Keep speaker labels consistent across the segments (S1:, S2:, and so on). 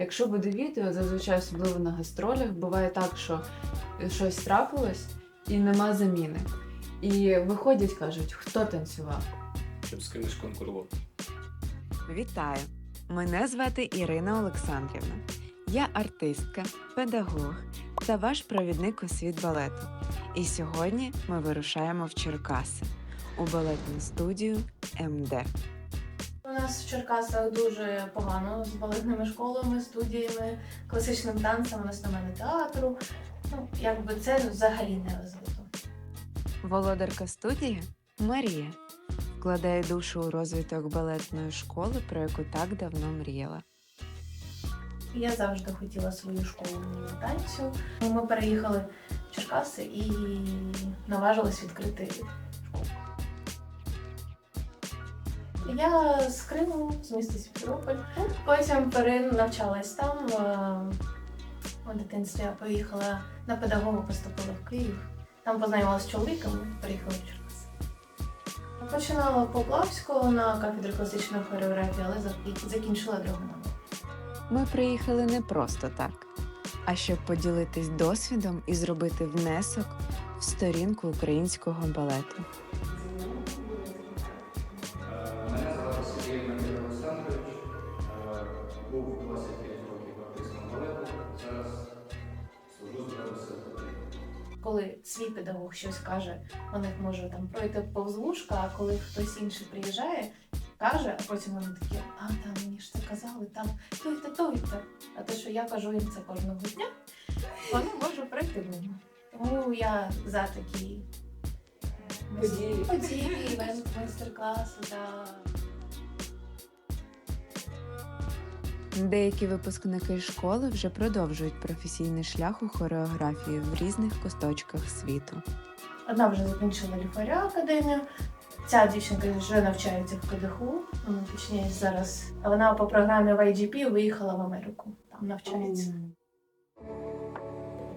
S1: Якщо буде відео, зазвичай особливо на гастролях, буває так, що щось трапилось і нема заміни. І виходять, кажуть, хто танцював.
S2: щоб з кимось конкурувати.
S3: Вітаю! Мене звати Ірина Олександрівна. Я артистка, педагог та ваш провідник у світ балету. І сьогодні ми вирушаємо в Черкаси у балетну студію МД.
S4: У нас в Черкасах дуже погано з балетними школами, студіями, класичним танцем, у нас немає театру. Ну, якби це взагалі не розвито.
S3: Володарка студії Марія вкладає душу у розвиток балетної школи, про яку так давно мріяла.
S4: Я завжди хотіла свою школу танцю. Ми переїхали в Черкаси і наважились відкрити Я з Криму, з міста Сімферополь. Потім перенавчалась там. е, У дитинстві я поїхала на педагогу, поступила в Київ. Там познайомилася з чоловіком, приїхала в Черкаси. Починала Поплавського на кафедрі класичної хореографії, але зак- закінчила Драгоманова.
S3: Ми приїхали не просто так, а щоб поділитись досвідом і зробити внесок в сторінку українського балету.
S4: Коли свій педагог щось каже, у них може там пройти повз вушка, а коли хтось інший приїжджає, каже, а потім вони такі, а там мені ж це казали, там той-то, той-то. А те, що я кажу їм це кожного дня, воно може пройти мимо. Тому я за такі
S1: Події.
S4: події, івент, майстер-класи, да.
S3: Деякі випускники школи вже продовжують професійний шлях у хореографії в різних куточках світу.
S4: Одна вже закінчила ліфаря академію. Ця дівчинка вже навчається в КДХУ, ну, точніше зараз. Вона по програмі в IGP виїхала в Америку. Там навчається.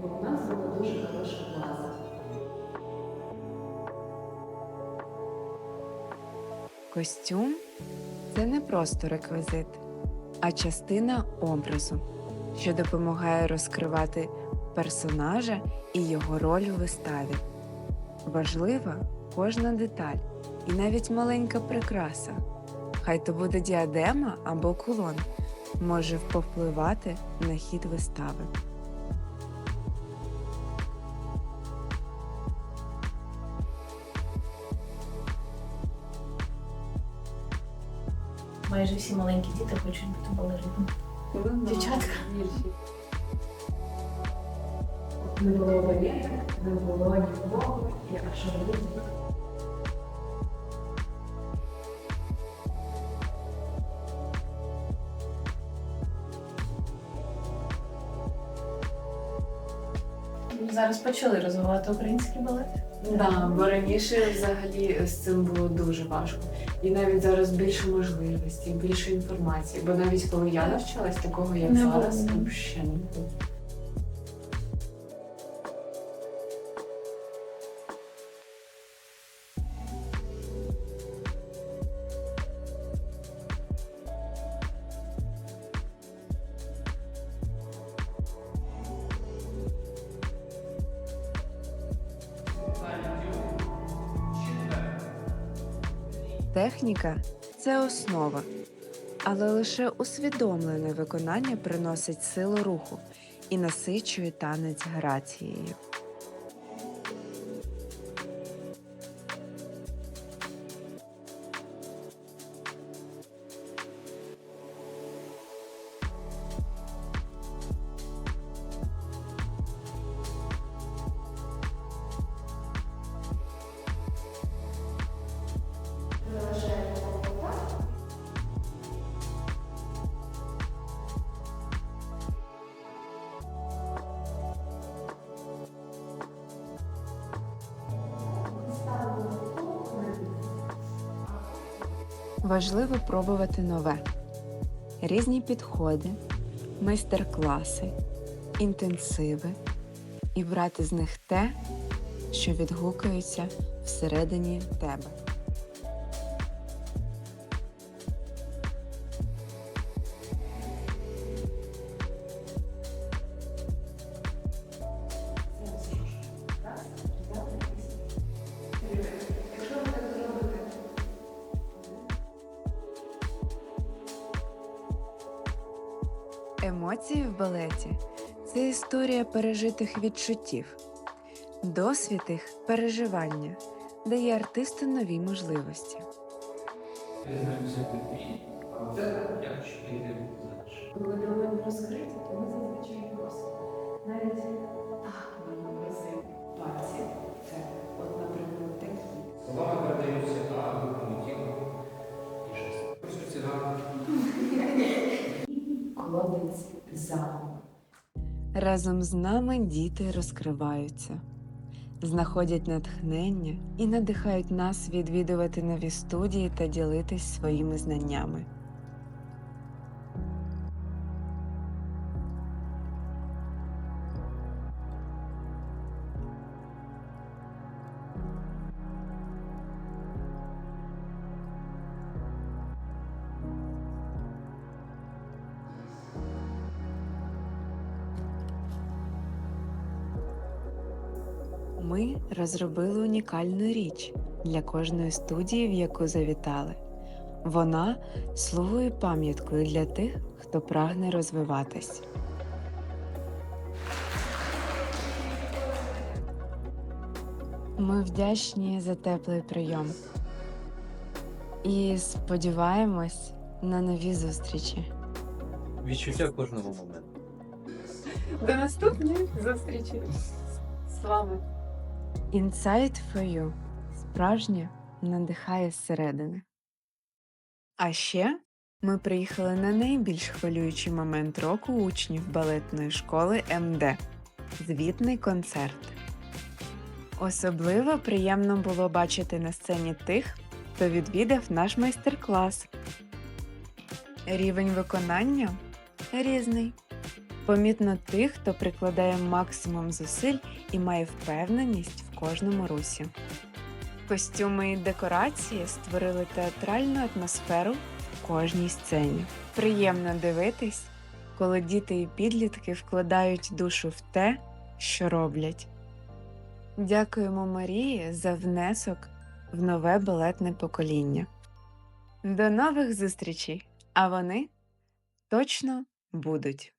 S1: Бо в нас була дуже хороша база.
S3: Костюм це не просто реквізит, а частина образу, що допомагає розкривати персонажа і його роль у виставі. Важлива кожна деталь і навіть маленька прикраса. Хай то буде діадема або кулон, може повпливати на хід вистави.
S4: Майже всі маленькі діти хочуть бути балеринами. Дівчатка.
S1: Не було балету, не було нікого, і а що робити?
S4: Зараз почали розвивати український балет.
S1: Да, бо раніше взагалі з цим було дуже важко. І навіть зараз більше можливостей, більше інформації. Бо навіть коли я навчалась, такого як
S4: Не
S1: зараз, взагалі не було.
S3: Техніка це основа, але лише усвідомлене виконання приносить силу руху і насичує танець грацією. Важливо пробувати нове, різні підходи, майстер-класи, інтенсиви і брати з них те, що відгукується всередині тебе. Емоції в балеті це історія пережитих відчуттів, досвід їх переживання дає артисту нові можливості.
S5: Коли тобі, а в тебе як чи ти знаєш?
S1: Коли долоні розкриті, то ми зазвичай просимо. Навіть
S3: Разом з нами діти розкриваються, знаходять натхнення і надихають нас відвідувати нові студії та ділитись своїми знаннями. Ми розробили унікальну річ для кожної студії, в яку завітали. Вона слугує пам'яткою для тих, хто прагне розвиватись. Ми вдячні за теплий прийом і сподіваємось на нові зустрічі.
S2: Відчуття кожного моменту.
S1: До наступної зустрічі з вами.
S3: Insight for You справжнє надихає зсередини. А ще ми приїхали на найбільш хвилюючий момент року учнів балетної школи МД звітний концерт. Особливо приємно було бачити на сцені тих, хто відвідав наш майстер-клас. Рівень виконання різний. Помітно тих, хто прикладає максимум зусиль і має впевненість в кожному русі. Костюми і декорації створили театральну атмосферу в кожній сцені. Приємно дивитись, коли діти і підлітки вкладають душу в те, що роблять. Дякуємо Марії за внесок в нове балетне покоління. До нових зустрічей! А вони точно будуть.